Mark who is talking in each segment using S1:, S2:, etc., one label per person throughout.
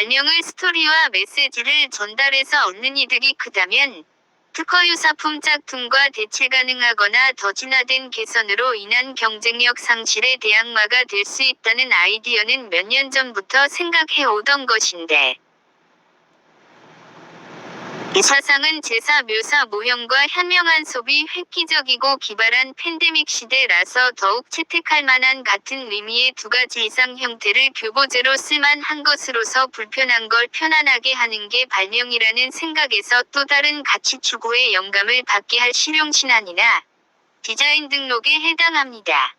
S1: 발명을 스토리와 메시지를 전달해서 얻는 이득이 크다면 특허 유사품 짝퉁과 대체 가능하거나 더 진화된 개선으로 인한 경쟁력 상실의 대항마가 될 수 있다는 아이디어는 몇 년 전부터 생각해 오던 것인데 이 사상은 제사 묘사 모형과 현명한 소비 획기적이고 기발한 팬데믹 시대라서 더욱 채택할 만한 같은 의미의 두 가지 이상 형태를 교보제로 쓸만한 것으로서 불편한 걸 편안하게 하는 게 발명이라는 생각에서 또 다른 가치 추구에 영감을 받게 할 실용신안이나 디자인 등록에 해당합니다.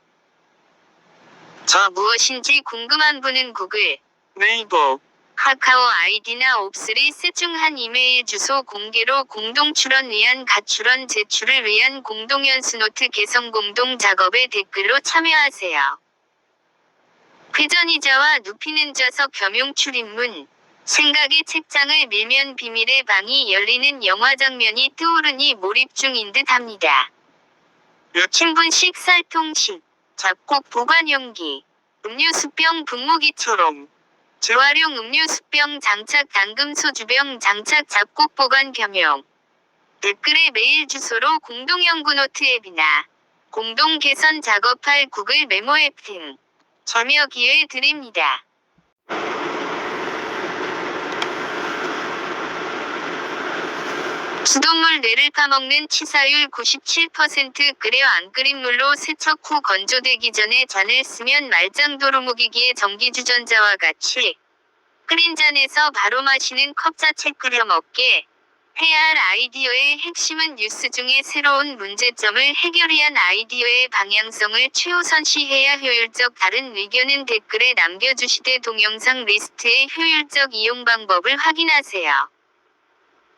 S1: 저 무엇인지 궁금한 분은 구글, 네이버, 카카오 아이디나 옵스리 중한 이메일 주소 공개로 공동 출원 위한 가출원 제출을 위한 공동 연수노트 개성 공동 작업에 댓글로 참여하세요. 회전의자와 눕히는 좌석 겸용 출입문 생각의 책장을 밀면 비밀의 방이 열리는 영화 장면이 떠오르니 몰입 중인 듯 합니다. 몇층분씩 쌀통식, 잡곡 보관 용기, 음료수병 분무기처럼 재활용 음료 수병 장착 당금 소주병 장착 잡곡 보관 겸용 댓글에 메일 주소로 공동 연구 노트 앱이나 공동 개선 작업할 구글 메모 앱 등 참여 기회 드립니다. 수돗물 뇌를 파먹는 치사율 97% 끓여 안 끓인 물로 세척 후 건조되기 전에 잔을 쓰면 말짱 도루묵이기의 전기주전자와 같이 끓인 잔에서 바로 마시는 컵 자체 끓여 먹게 해야 할 아이디어의 핵심은 뉴스 중에 새로운 문제점을 해결해야 한 아이디어의 방향성을 최우선시해야 효율적 다른 의견은 댓글에 남겨주시되 동영상 리스트의 효율적 이용 방법을 확인하세요.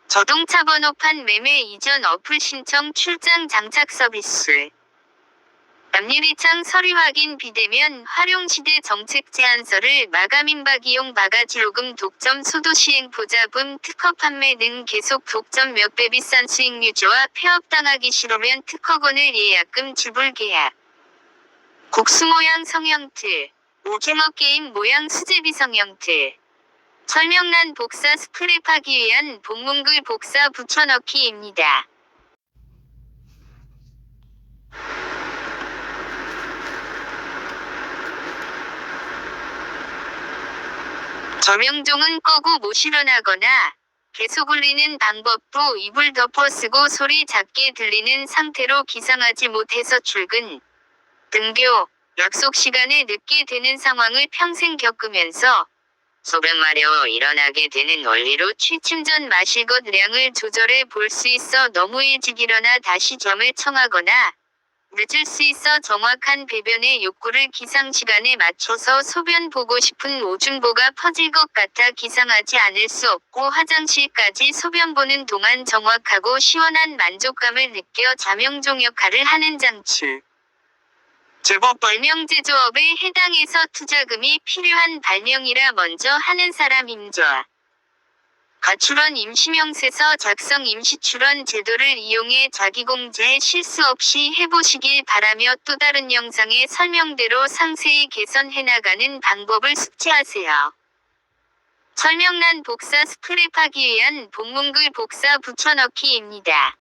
S1: 자동차 번호판 매매 이전 어플 신청 출장 장착 서비스. 앞유리창 서류 확인 비대면 활용 시대 정책 제안서를 마감 임박 이용 바가지 요금 독점 소도 시행 보자금 특허 판매 등 계속 독점 몇 배 비싼 수익 유지와 폐업 당하기 싫으면 특허권을 예약금 지불 계약. 국수 모양 성형틀 오징어 게임 모양 수제비 성형틀 설명란 복사 스크랩하기 위한 본문글 복사 붙여넣기입니다. 저명종은 꺼고 못 일어나거나 계속 울리는 방법도 입을 덮어 쓰고 소리 작게 들리는 상태로 기상하지 못해서 출근, 등교, 약속 시간에 늦게 되는 상황을 평생 겪으면서 소변 마려 일어나게 되는 원리로 취침 전 마실 것 량을 조절해 볼 수 있어 너무 일찍 일어나 다시 잠을 청하거나 늦을 수 있어 정확한 배변의 욕구를 기상 시간에 맞춰서 소변 보고 싶은 오줌보가 퍼질 것 같아 기상하지 않을 수 없고 화장실까지 소변 보는 동안 정확하고 시원한 만족감을 느껴 자명종 역할을 하는 장치. 제법 발명 제조업에 해당해서 투자금이 필요한 발명이라 먼저 하는 사람 임자. 가출원 임시명세서 작성 임시출원 제도를 이용해 자기공제에 실수 없이 해보시길 바라며 또 다른 영상의 설명대로 상세히 개선해 나가는 방법을 숙지하세요. 설명란 복사 스크랩하기 위한 본문글 복사 붙여넣기입니다.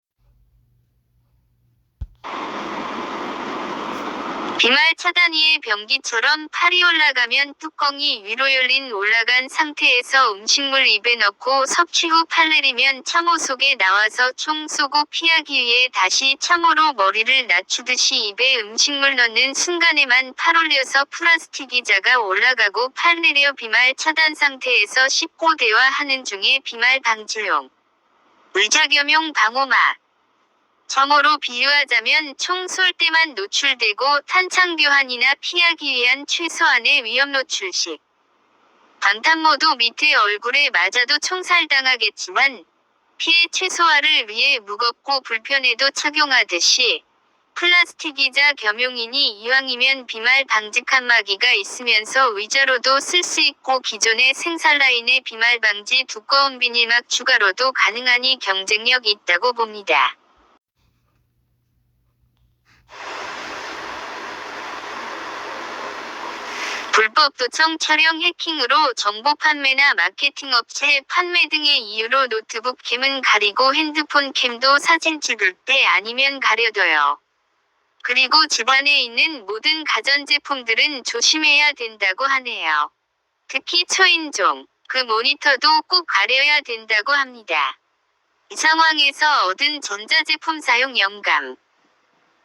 S1: 비말 차단위의 변기처럼 팔이 올라가면 뚜껑이 위로 열린 올라간 상태에서 음식물 입에 넣고 섭취 후 팔 내리면 참호 속에 나와서 총 쏘고 피하기 위해 다시 참호로 머리를 낮추듯이 입에 음식물 넣는 순간에만 팔 올려서 플라스틱 의자가 올라가고 팔 내려 비말 차단 상태에서 씹고 대화하는 중에 비말 방지용. 의자 겸용 방호막 점호로 비유하자면 총 쏠 때만 노출되고 탄창 교환이나 피하기 위한 최소한의 위험 노출식. 방탄모도 밑에 얼굴에 맞아도 총살당하겠지만 피해 최소화를 위해 무겁고 불편해도 착용하듯이 플라스틱이자 겸용이니 이왕이면 비말 방지 칸막이가 있으면서 의자로도 쓸 수 있고 기존의 생산 라인의 비말 방지 두꺼운 비닐막 추가로도 가능하니 경쟁력 있다고 봅니다. 불법 도청 촬영 해킹으로 정보 판매나 마케팅 업체 판매 등의 이유로 노트북 캠은 가리고 핸드폰 캠도 사진 찍을 때 아니면 가려둬요. 그리고 집안에 있는 모든 가전제품들은 조심해야 된다고 하네요. 특히 초인종, 그 모니터도 꼭 가려야 된다고 합니다. 이 상황에서 얻은 전자제품 사용 영감.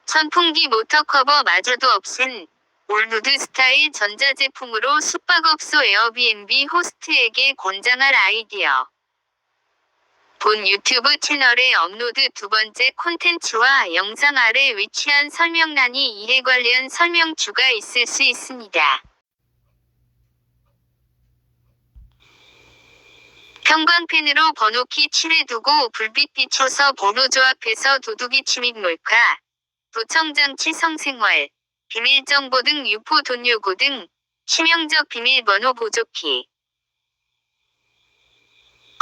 S1: 선풍기 모터 커버 마저도 없은 올누드 스타일 전자제품으로 숙박업소 에어비앤비 호스트에게 권장할 아이디어. 본 유튜브 채널에 업로드 두 번째 콘텐츠와 영상 아래 위치한 설명란이 이에 관련 설명추가 있을 수 있습니다. 형광펜으로 번호키 칠해두고 불빛 비춰서 번호 조합해서 도둑이 침입 몰카, 도청장치 성생활, 비밀정보 등 유포 돈 요구 등 치명적 비밀번호 보조키.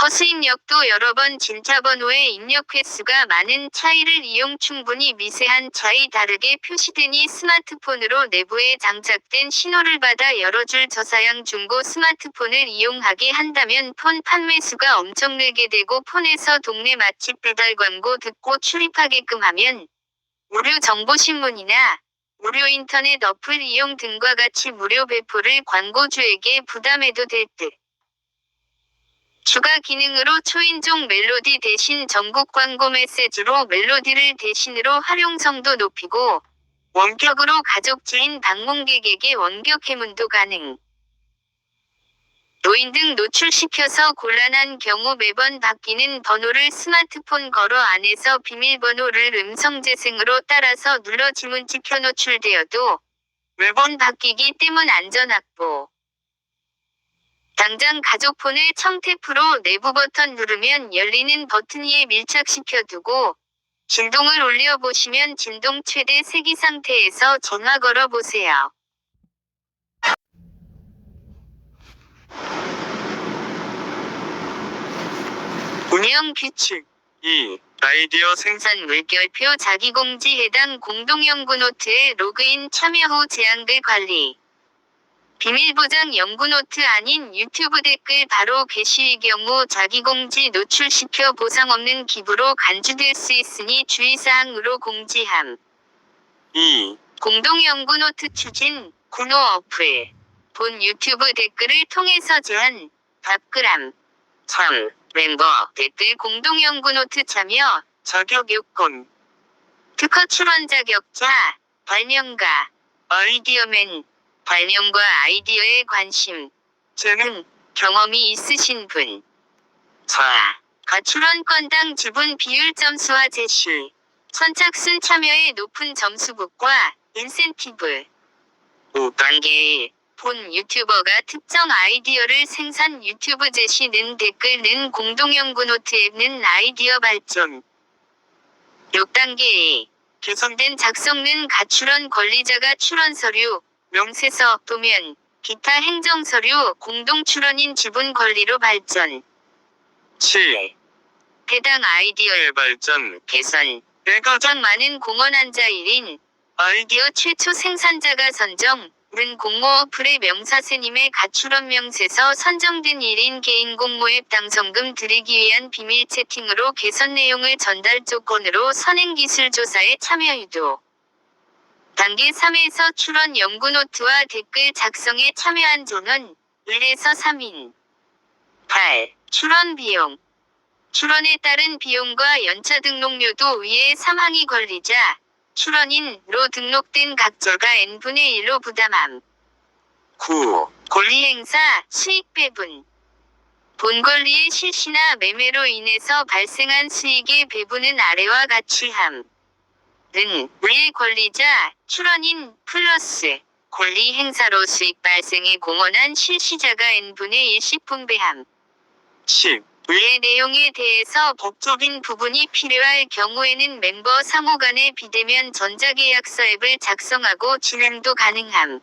S1: 허스 입력도 여러 번 진짜 번호의 입력 횟수가 많은 차이를 이용 충분히 미세한 차이 다르게 표시되니 스마트폰으로 내부에 장착된 신호를 받아 여러 줄 저사양 중고 스마트폰을 이용하게 한다면 폰 판매수가 엄청 늘게 되고 폰에서 동네 맛집 배달 광고 듣고 출입하게끔 하면 무료 정보신문이나 무료 인터넷 어플 이용 등과 같이 무료 배포를 광고주에게 부담해도 될 듯. 추가 기능으로 초인종 멜로디 대신 전국 광고 메시지로 멜로디를 대신으로 활용성도 높이고 원격으로 가족 지인 방문객에게 원격 해문도 가능. 노인 등 노출시켜서 곤란한 경우 매번 바뀌는 번호를 스마트폰 걸어 안에서 비밀번호를 음성 재생으로 따라서 눌러 지문 찍혀 노출되어도 매번 바뀌기 때문 안전 확보. 당장 가족폰을 청테프로 내부 버튼 누르면 열리는 버튼 위에 밀착시켜 두고 진동을 올려 보시면 진동 최대 세기 상태에서 전화 걸어 보세요. 운영 규칙 2. 아이디어 생산 물결표 자기공지 해당 공동연구 노트에 로그인 참여 후 제한글 관리 비밀보장 연구 노트 아닌 유튜브 댓글 바로 게시의 경우 자기공지 노출시켜 보상 없는 기부로 간주될 수 있으니 주의사항으로 공지함. 2. 공동연구 노트 추진, 구노 어플. 본 유튜브 댓글을 통해서 제한, 답글함. 3. 멤버, 댓글 공동 연구 노트 참여, 자격 요건. 특허 출원 자격자, 발명가, 아이디어맨, 발명과 아이디어에 관심, 재능, 경험이 있으신 분. 4. 가출원 건당 지분 비율 점수와 제시. 선착순 참여의 높은 점수북과 인센티브. 5단계 본 유튜버가 특정 아이디어를 생산 유튜브 제시는 댓글는 공동연구 노트 앱는 아이디어 발전. 6단계 개선된 작성는 가출원 권리자가 출원 서류, 명세서, 도면, 기타 행정 서류, 공동 출원인 지분 권리로 발전. 7. 해당 아이디어의 발전, 개선, 에 가장 많은 공헌 한자 1인, 아이디어 최초 생산자가 선정, 는 공모 어플의 명사스님의 가출원 명세서 선정된 1인 개인 공모앱 당선금 드리기 위한 비밀 채팅으로 개선 내용을 전달 조건으로 선행기술 조사에 참여 유도. 단계 3에서 출원 연구 노트와 댓글 작성에 참여한 조는 1에서 3인. 8. 출원 비용. 출원에 따른 비용과 연차 등록료도 위에 3항이 걸리자 출원인로 등록된 각자가 n분의 1로 부담함. 9. 권리행사, 수익 배분. 본 권리의 실시나 매매로 인해서 발생한 수익의 배분은 아래와 같이 함. 는 위의 권리자, 출원인, 플러스 권리 행사로 수익 발생에 공헌한 실시자가 n분의 1씩 분배함. 10. 위의 내용에 대해서 법적인 부분이 필요할 경우에는 멤버 상호 간의 비대면 전자계약서 앱을 작성하고 진행도 가능함.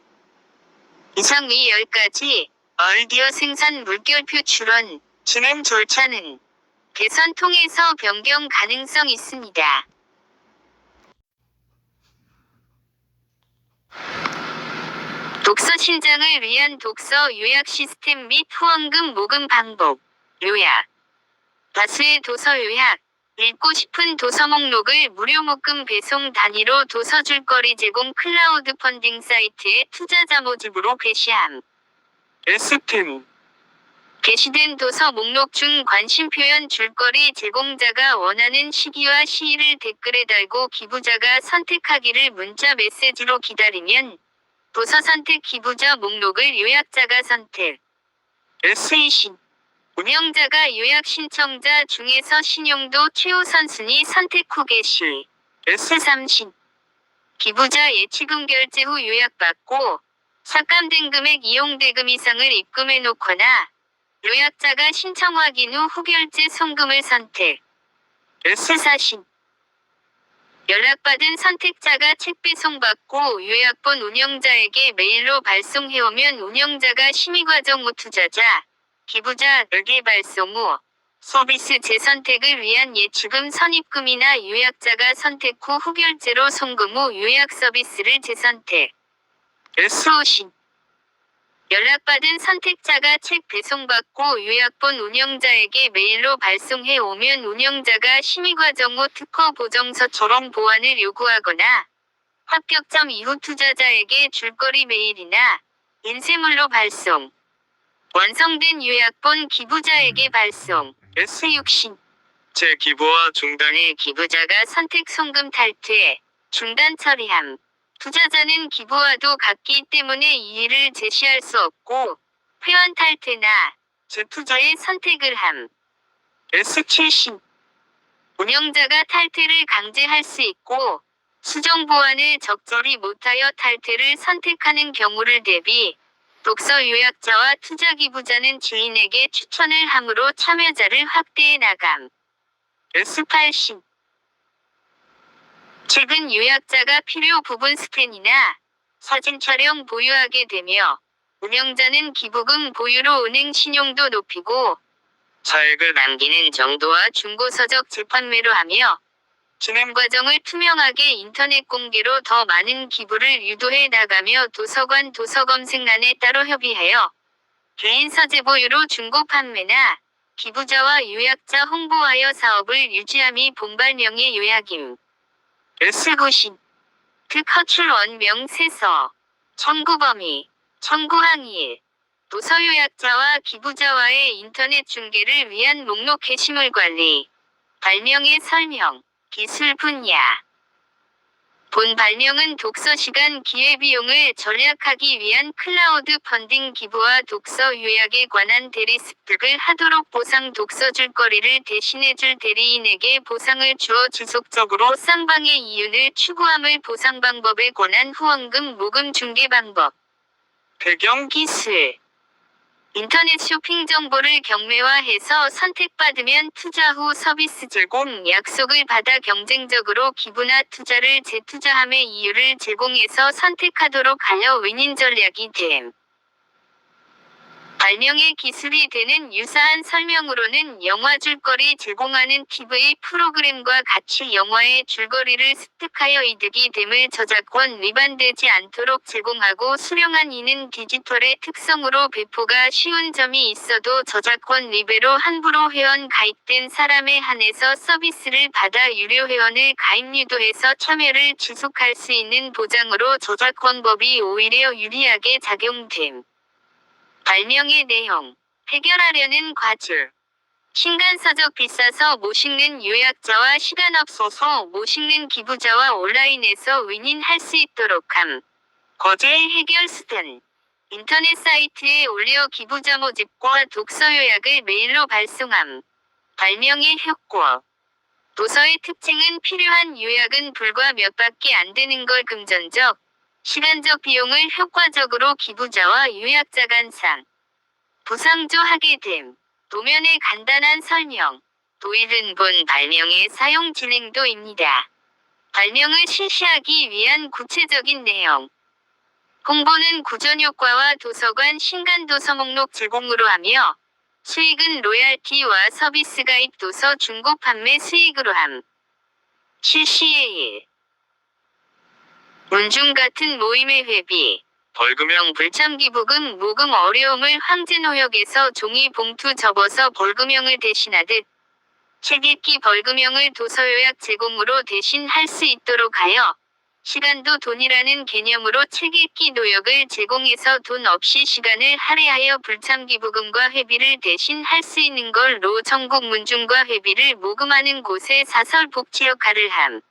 S1: 이상 위 10가지 아이디어 생산 물결표 출원, 진행 절차는 개선 통해서 변경 가능성 있습니다. 독서 신장을 위한 독서 요약 시스템 및 후원금 모금 방법. 요약. 다수의 도서 요약. 읽고 싶은 도서 목록을 무료 목금 배송 단위로 도서 줄거리 제공 클라우드 펀딩 사이트에 투자자 모집으로 게시함.
S2: S10
S1: 게시된 도서 목록 중 관심 표현 줄거리 제공자가 원하는 시기와 시일을 댓글에 달고 기부자가 선택하기를 문자 메시지로 기다리면 도서 선택 기부자 목록을 요약자가 선택.
S2: S20
S1: 운영자가 요약 신청자 중에서 신용도 최우선 순위 선택 후.
S2: S30
S1: S30 기부자 예치금 결제 후 요약받고 삭감된 금액 이용 대금 이상을 입금해 놓거나 요약자가 신청 확인 후 후결제 송금을 선택.
S2: S40
S1: 연락받은 선택자가 책 배송받고 요약본 운영자에게 메일로 발송해오면 운영자가 심의과정 후 투자자, 기부자 에게 발송 후 서비스 재선택을 위한 예치금 선입금이나 요약자가 선택 후 후결제로 송금 후 요약 서비스를 재선택.
S2: S50
S1: 연락받은 선택자가 책 배송받고 요약본 운영자에게 메일로 발송해 오면 운영자가 심의 과정 후 특허 보정서처럼 보완을 요구하거나 합격점 이후 투자자에게 줄거리 메일이나 인쇄물로 발송. 완성된 요약본 기부자에게 발송.
S2: S60 재기부와 중단이
S1: 네, 기부자가 선택 송금 탈퇴, 중단 처리함. 투자자는 기부와도 같기 때문에 이의를 제시할 수 없고 회원 탈퇴나 재투자의 선택을 함.
S2: S70
S1: 운영자가 탈퇴를 강제할 수 있고 수정 보완을 적절히 못하여 탈퇴를 선택하는 경우를 대비 독서 요약자와 투자 기 부자는 지인에게 추천을 함으로 참여자를 확대해 나감.
S2: S80
S1: 책은 요약자가 필요 부분 스캔이나 사진 촬영 보유하게 되며 운영자는 기부금 보유로 은행 신용도 높이고
S2: 차액을
S1: 남기는 정도와 중고서적 재판매로 하며 진행 과정을 투명하게 인터넷 공개로 더 많은 기부를 유도해 나가며 도서관 도서검색란에 따로 협의하여 개인 서재 보유로 중고 판매나 기부자와 요약자 홍보하여 사업을 유지함이 본발명의 요약임.
S2: S90
S1: 특허출 원명 세서. 청구 범위. 청구 항일 도서 요약자와 기부자와의 인터넷 중계를 위한 목록 게시물 관리. 발명의 설명 기술 분야 본 발명은 독서 시간 기회 비용을 절약하기 위한 클라우드 펀딩 기부와 독서 요약에 관한 대리 습득을 하도록 보상 독서 줄거리를 대신해줄 대리인에게 보상을 주어 지속적으로 쌍방의 이윤을 추구함을 보상 방법에 관한 후원금 모금 중개 방법.
S2: 배경
S1: 기술 인터넷 쇼핑 정보를 경매화해서 선택받으면 투자 후 서비스 제공 약속을 받아 경쟁적으로 기부나 투자를 재투자함의 이유를 제공해서 선택하도록 하여 윈인 전략이 됨. 발명의 기술이 되는 유사한 설명으로는 영화 줄거리 제공하는 TV 프로그램과 같이 영화의 줄거리를 습득하여 이득이 됨을 저작권 위반되지 않도록 제공하고 수령한 이는 디지털의 특성으로 배포가 쉬운 점이 있어도 저작권 위배로 함부로 회원 가입된 사람에 한해서 서비스를 받아 유료 회원을 가입 유도해서 참여를 지속할 수 있는 보장으로 저작권법이 오히려 유리하게 작용됨. 발명의 내용. 해결하려는 과제. 신간서적 비싸서 못 읽는 요약자와 시간 없어서 못 읽는 기부자와 온라인에서 윈윈할 수 있도록 함. 과제의 해결 수단. 인터넷 사이트에 올려 기부자 모집과 독서 요약을 메일로 발송함. 발명의 효과. 도서의 특징은 필요한 요약은 불과 몇 밖에 안 되는 걸 금전적, 시간적 비용을 효과적으로 기부자와 요약자 간 상, 부상조하게 됨. 도면의 간단한 설명. 도일은 본 발명의 사용 진행도입니다. 발명을 실시하기 위한 구체적인 내용. 홍보는 구전효과와 도서관 신간 도서 목록 제공으로 하며 수익은 로얄티와 서비스 가입 도서 중고 판매 수익으로 함. 실시의 일. 운중 같은 모임의 회비.
S2: 벌금형
S1: 불참기부금 모금 어려움을 황제노역에서 종이 봉투 접어서 벌금형을 대신하듯 책 읽기 벌금형을 도서요약 제공으로 대신 할 수 있도록 하여 시간도 돈이라는 개념으로 책 읽기 노역을 제공해서 돈 없이 시간을 할애하여 불참기부금과 회비를 대신 할 수 있는 걸로 전국 문중과 회비를 모금하는 곳에 사설 복지 역할을 함.